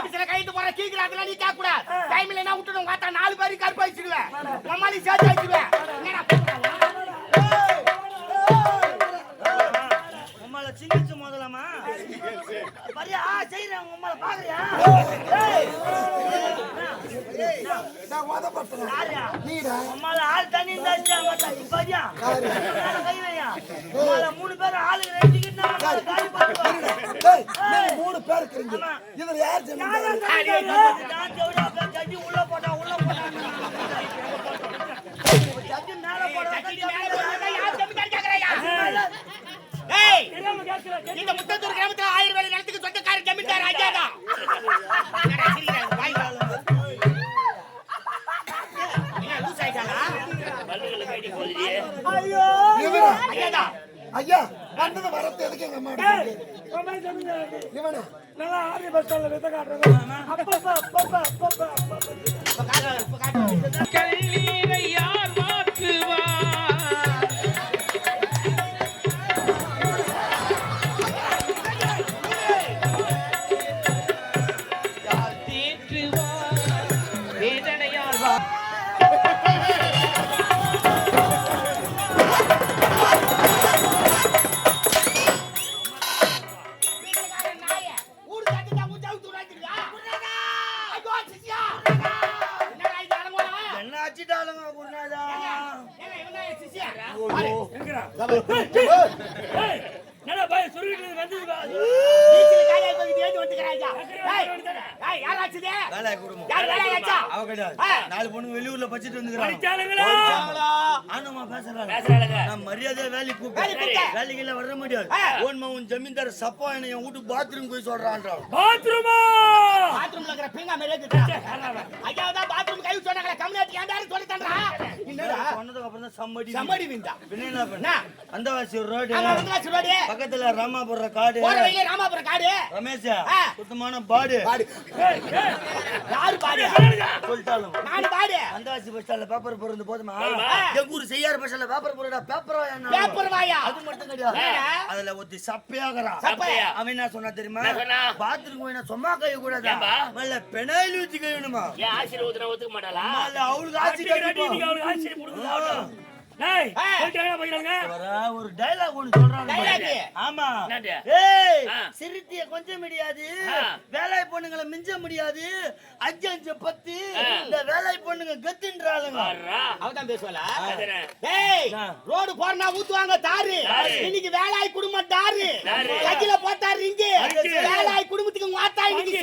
ஆபீஸ்ல கைட்டு போற கீக்கிற அதெல்லாம் நீ கேட்க கூடாது டைம்ல என்ன விட்டுடும் உங்க ஆத்தா நாலு பேருக்கு கருப்பு வச்சிருவேன் உமாலி சேர்த்து வச்சிருவேன் பரியா செய்யறேன் பாக்குறியா? யாரியா நீடா. உம்மால ஆள் தண்ணி பரியா கை வையா? மூணு பேர் ஆளுங்க ரெண்டு மூணு பேர் இதுல யார் ஜட்ஜி உள்ள போட்டா உள்ள போட்டா. ஜட்ஜி மேல போட்டா மேல முத்தத்தூர் கிராமத்துல இவனா. நல்லா ஆரி பஸ் ஸ்டாண்ட்ல வித்த காட்டுறது அப்பப்பா அப்பப்பா அப்பப்பா ஜமீன்தார் சப்பா என்ன என் வீட்டு பாத்ரூம் போய் சொல்றான்றான் பாத்ரூமா பாத்ரூம்ல இருக்கிற பீங்கா மேல இருக்குடா. ஐயா தான் பாத்ரூம் கை சொன்னாங்களே, கம்யூனிட்டி ஏன்டாரு சொல்லித் தர்றா? என்னடா? சொன்னதுக்கு அப்புறம் தான் சம்மடி சம்மடி விந்தா. பின்ன என்ன பண்ண? அந்தவாசி ரோடு. பக்கத்துல ராமாபுரம் காடு போற வழியில காடு. ரமேஷ். சுத்தமான பாடு பாடு. யாரு பாடு? சொல்லிட்டாலும் நானு பாடு. அந்தவாசி பஸ் ஸ்டாண்ட்ல பேப்பர் போறது போதுமா ஆ. எங்க ஊர் செய்யாறு பஸ் ஸ்டாண்ட்ல பேப்பர் போறடா பேப்பரா என்ன பேப்பர் வாயா. அது மட்டும் கிடையாது? அதுல ஒத்தி சப்பையாகறான் சப்பையா? அவன் என்ன சொன்னா தெரியுமா? பாத்ரூம் போய் சும்மா கை கூடாதா? முதல்ல பெனாயில் ஊத்தி கழுவணுமா ஏன் ஆசிரியர் ஒத்துக்க மாட்டாளா? அவளுக்கு அவனுக்கு ஆச்சரியம் கொடுக்குது டேய் ஆ. போயிட்டாங்க போயிட்டாங்க ஒரு டைலாக் ஒண்ணு சொல்றாங்க? ஆமா? ஏய். சிறுத்தைய கொஞ்சம் முடியாது. வேலை பொண்ணுங்களை மிஞ்ச முடியாது அஞ்சு அஞ்சு பத்து. இந்த வேலை பொண்ணுங்க கத்துன்றாளுங்க பேசுவாளா? ஏய். ரோடு போறனா ஊத்துவாங்க தாரு. இன்னைக்கு வேலாய் குடும்பம் தாரு. கையில போட்டாரு இங்க. வேலாய் குடும்பத்துக்கு மாத்தா இன்னைக்கு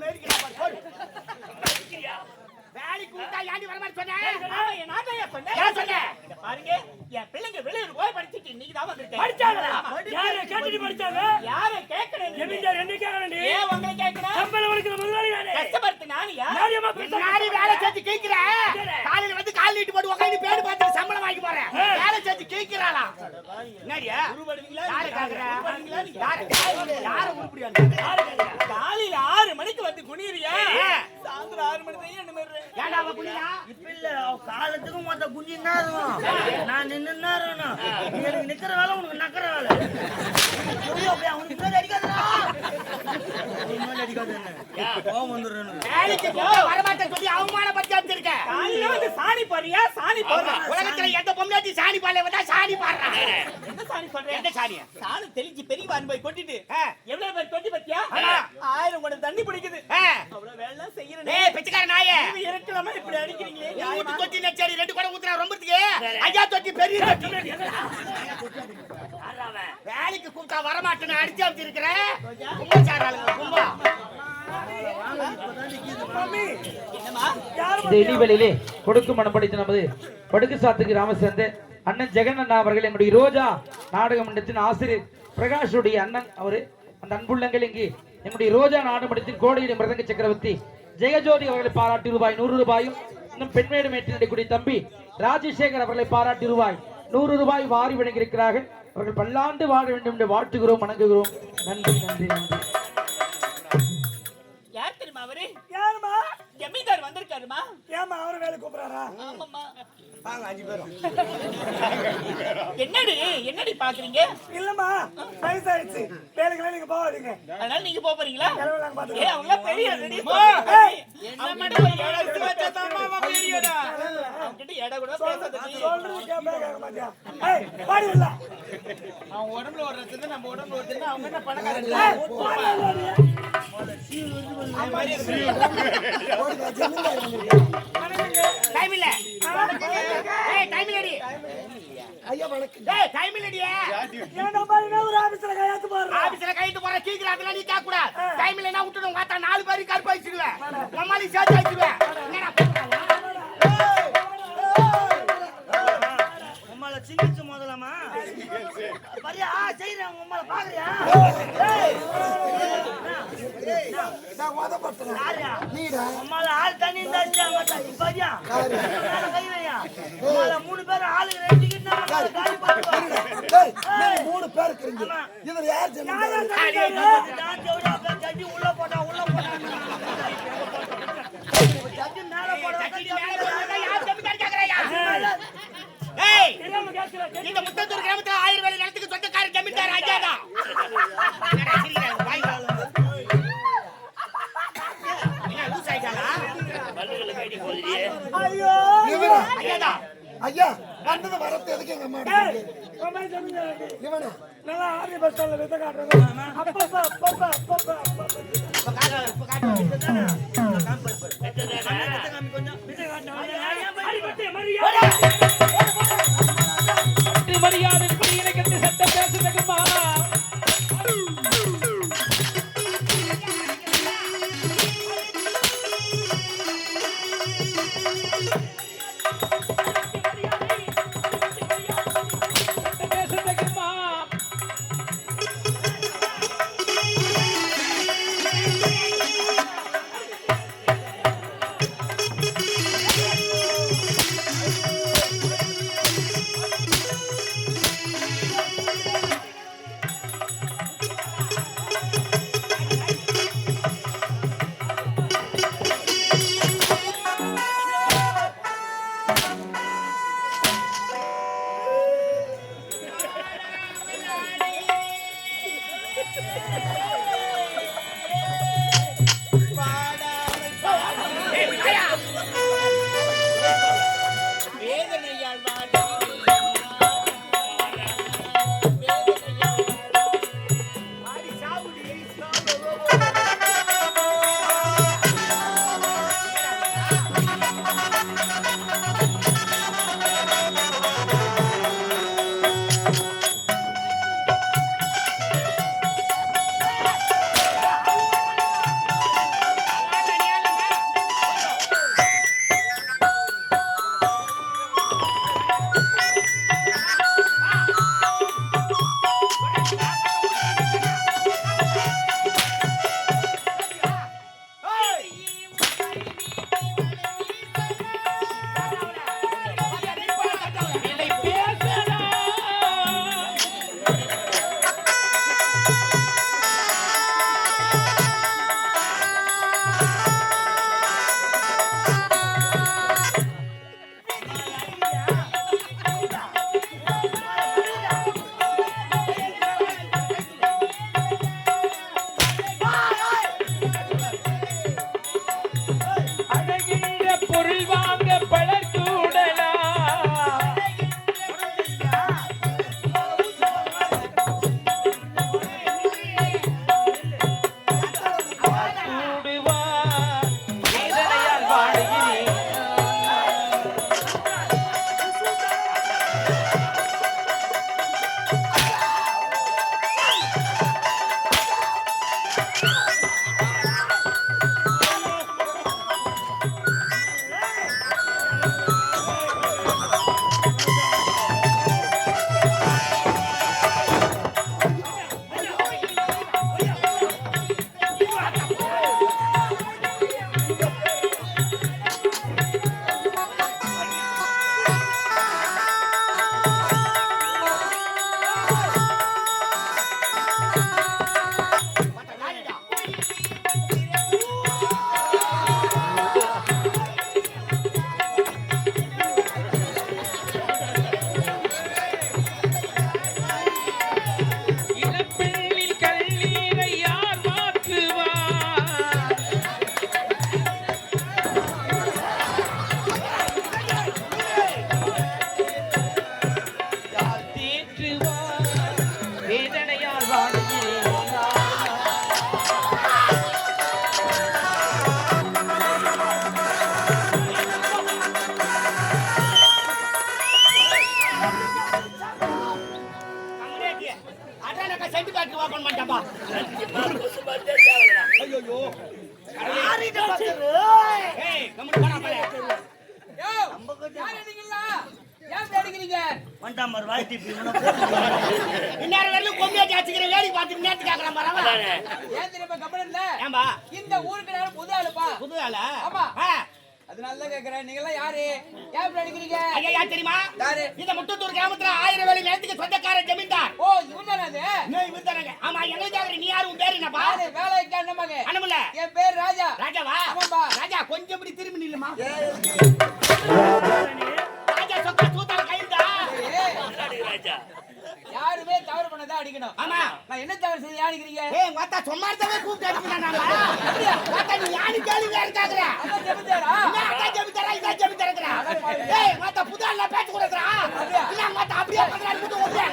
மெரிக்கிறான் பாரு, ஓடி. வேலைக்கு விட்டா வர மாதிரி சொன்ன? ஏன் சொன்ன? பாருங்க என் பிள்ளைங்க வெளியூர் போய் படிச்சுட்டு இன்னைக்கு தான் வந்திருக்கேன் படிச்சாங்களா? யாரை கேட்டுட்டு படிச்சாங்க? யாரை கேட்கணும் எம்ஜிஆர் என்ன கேட்கணும் ஏன் உங்களை கேட்கணும்? சம்பளம் கொடுக்கிற முதலாளி நானே கஷ்டப்படுத்து நானியா யாரையம்மா பேசுறாங்க? பின்னாடி வேலை செஞ்சு கேட்கிற காலையில வந்து கால் நீட்டு போட்டு உட்காந்து பேடு பார்த்து சம்பளம் வாங்கி போறேன் வேலை செஞ்சு கேட்கிறாளா என்னடியா? யாரை கேக்குற? யாரு யாரு உருப்படியா? காலையில ஆறு மணிக்கு வந்து குனிறியா. சாயந்தரம் ஆறு மணி தான் என்ன மாதிரி ஏன்டா அவ புரியா இப்ப இல்ல காலத்துக்கு மொத்த நான் இருக்கணும். எனக்கு நிக்கிற வேலை உனக்கு நக்கிற வேலை. ஐயோ, அவனுக்கு அடிக்காத சாணி போறியா சாணி போடுறா. உலகத்துல எந்த சாணி வந்தா சாணி என்ன சாணி சொல்றேன் எந்த சாணியா? சாணி தெளிச்சு பெரிய போய் கொட்டிட்டு. எவ்வளவு பேர் கொட்டி பத்தியா. ஆயிரம் குடம் தண்ணி பிடிக்குது. அவ்வளவு வேலை செய்யறேன். டேய் பிச்சைக்கார நாயே. இருக்கலாமா இப்படி அடிக்கிறீங்களே தொட்டி நச்சரி ரெண்டு குடம் ஊத்துறா ரொம்பத்துக்கு ஐயா தொட்டி பெரிய தொட்டி. கூப்பிட்டா வரமாட்டேன்னு அடிச்சு ஆளுங்க கும்பா. என்னம்மா? இந்த இடிவெளியிலே கொடுக்கும் மனம் படித்த நமது படுக்கு சாத்து கிராம சேர்ந்த அண்ணன் ஜெகன் அவர்கள் எங்களுடைய ரோஜா நாடக மன்றத்தின் ஆசிரியர் பிரகாஷுடைய அண்ணன் அவரு அந்த அன்புள்ளங்கள் இங்கு. எங்களுடைய ரோஜா நாடக மன்றத்தின் கோடையிட மிருதங்க சக்கரவர்த்தி ஜெயஜோதி அவர்களை பாராட்டி ரூபாய் நூறு ரூபாயும் இன்னும் பெண்மேடு மேற்றினுடைய தம்பி ராஜசேகர் அவர்களை பாராட்டி ரூபாய் நூறு ரூபாய் வாரி வழங்கியிருக்கிறார்கள். அவர்கள் பல்லாண்டு வாழ வேண்டும் என்று வாழ்த்துகிறோம் வணங்குகிறோம். நன்றி நன்றி நன்றி. யார் தெரியுமா அவரு? யாருமா வந்திருக்காருமா ஏமா அவரு வேலை கூப்பிடுறாரா? ஆமாம்மா. வாங்க அஞ்சு பேரும். என்னடி என்னடி பாக்குறீங்க? இல்லம்மா வயசாயிடுச்சு. வேலைக்கெல்லாம் நீங்க போகாதீங்க. அதனால நீங்க போப் போறீங்களா. ஏய் அவங்க பெரிய அவன் உடம்புல ஒரு நம்ம உடம்புல ஒரு அவங்க என்ன பணக்காரங்க. டைம் இல்ல ஏய் டைம் இல்லடி ஐயா வணக்கம் டைம் பாருங்க ஒரு ஆபீஸ்ல ஆபீஸ்ல கைட்டு போற கீக்கிற அதெல்லாம் நீ கேட்க கூடாது டைம் இல்லைன்னா விட்டுடும் உங்க நாலு பேரும் கருப்பு வச்சிருவேன் உம்மாலி சேர்த்து வச்சிருவேன் என்னடா உம்மால முதலாமா செய்யறேன் உம்மால பாக்குறியா மூணு பேர் நீங்க மூணு பேர் இருக்கிறீங்க இதுல யார் ஜட்டி உள்ள போட்டா உள்ள போட்டா ஜட்டி மேல போட சட்டினி மேல போடுறதா யார் ஜமீன்தார் கேக்குறாயா ஏய் இந்த முத்தத்தூர் இவனா நல்லா ஆர்மி பஸ் ஸ்டாண்ட்ல வித்த காட்டுறது மரியாதை நன்றி மரியாதை வந்துட்டான் பாரு, வாய் தீப்பி, இவனை போட்டு இந்நேரம் வரையிலும் கொம்பியாச்சி அடிச்சுக்கிற வேடி பார்த்துட்டு நேரத்துக்கு கேட்கலாம் பாருங்க ஏன் தெரியுமா கபடி இல்ல ஏன்பா? இந்த ஊருக்கு நான் புது ஆளுப்பா. புது ஆளா? ஆமா. ஆ. அதனால தான் கேக்குறேன். நீங்க எல்லாம் யாரு? ஏன் இப்படி அடிக்கிறீங்க? ஐயா யார் தெரியுமா? யாரு? இந்த முட்டத்தூர் கிராமத்துல ஆயிரம் வேலை நேரத்துக்கு சொந்தக்கார ஜமீன்தார். ஓ இவன் தானே அது இவன். ஆமா எங்களுக்கு கேக்குற நீ யாரு? உன் பேரு என்னப்பா? வேலைக்கு அண்ணமாங்க அண்ணமுல்ல. என் பேர் ராஜா. ராஜாவா? ஆமாப்பா. ராஜா கொஞ்சம் இப்படி திரும்பி நில்லுமா? யாருமே தவறு பண்ணதா அடிக்கணும். ஆமா. நான் என்ன தவறு ஏய் வாத்தா சும்மா இருந்தவே கூப்பிட்டு அடிக்கிறானாமா வாத்தா நீ யாரு கேள்வி வேற கேக்குற அதான் ஜெமிதாரா என்ன அதான் ஜெமிதாரா இதான் ஜெமிதாரா ஏய் வாத்தா புது ஆளா பேச்சு கொடுக்குறா. இல்ல வாத்தா அப்படியே பண்றாரு ஓடுற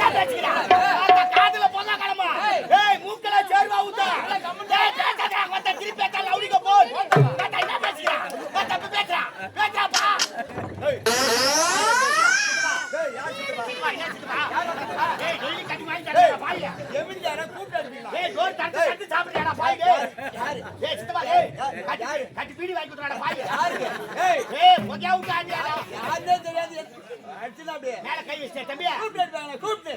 வாத்தா காதுல போங்க கிளம்பு ஏய். மூக்கல சேர்வா ஊத்த. ஏய் பேசாதடா வாத்தா திருப்பி பேச லவுடிக்க போ. வாத்தா என்ன பேசுறா. வாத்தா பேசுறா ஏய் டெய்லி கட்டி வாங்கி தரடா பாய்யா ஜெமிதாரா கூப்பிட்டு தட்டு தட்டு சாப்பிடுறடா பாய்? யாரு ஏய் சித்தப்பா ஏய் கட்டி கட்டி பீடி வாங்கி கொடுறடா பாய். யாருக்கு ஏய். ஏய் பொஜா விட்டு ஆடியாடா யாருன்னே தெரியாது. அப்படியே. மேல கை வச்சிட்டே தம்பி கூப்பிட்டு கூப்பிட்டு.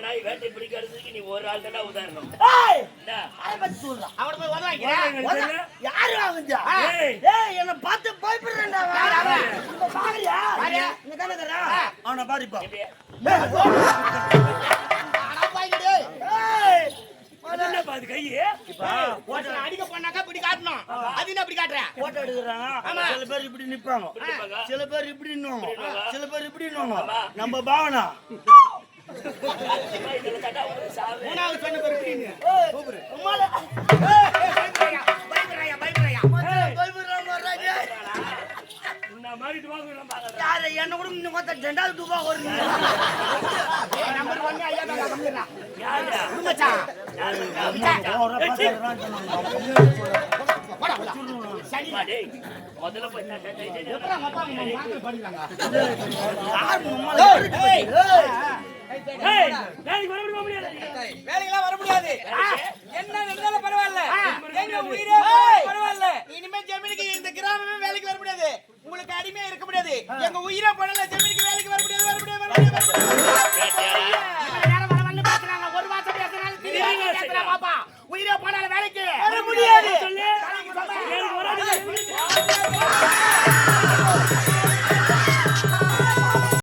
நாய் வேட்டை பிடிக்கிறதுக்கு நீ ஒரு ஆள் தானே உதாரணம். ஏய், என்ன? பத்தி சொல்றா. அவனை ஒருத்தனை அடிக்க போனாக்கா இப்படி காட்டணும். அது என்ன அப்படி காட்டுற? போட்டோ எடுக்கிறாங்க. ஆமா. சில பேர் இப்படி நிப்பாங்க. சில பேர் இப்படி நின்னுவாங்க. சில பேர் இப்படி நின்னுவாங்க. நம்ம பாவனா? மூணாவது சொன்ன பேர் இப்படின்னு யாரு? என்ன கூட இன்னும் மொத்தம் ரெண்டாவது தூபா ஒரு number one ஐயா தான். சரி. முதல்ல போய் அம்மா மாத்திரை படிக்கிறாங்க? வேலைக்கெல்லாம் வர முடியாது. என்ன நடந்தாலும் பரவாயில்ல. எங்க உயிரே போனாலும் பரவாயில்ல. இனிமே ஜமீனுக்கு இந்த கிராமமே வேலைக்கு வர முடியாது. உங்களுக்கு அடிமையா இருக்க முடியாது. எங்க உயிரை ஜமீனுக்கு வேலைக்கு வர முடியாது வர முடியாது வர முடியாது, வர முடியாது. வர ஒரு மாசம் பேசுறாங்க. பாப்பா. உயிரை போனால வேலைக்கு. வர முடியாது.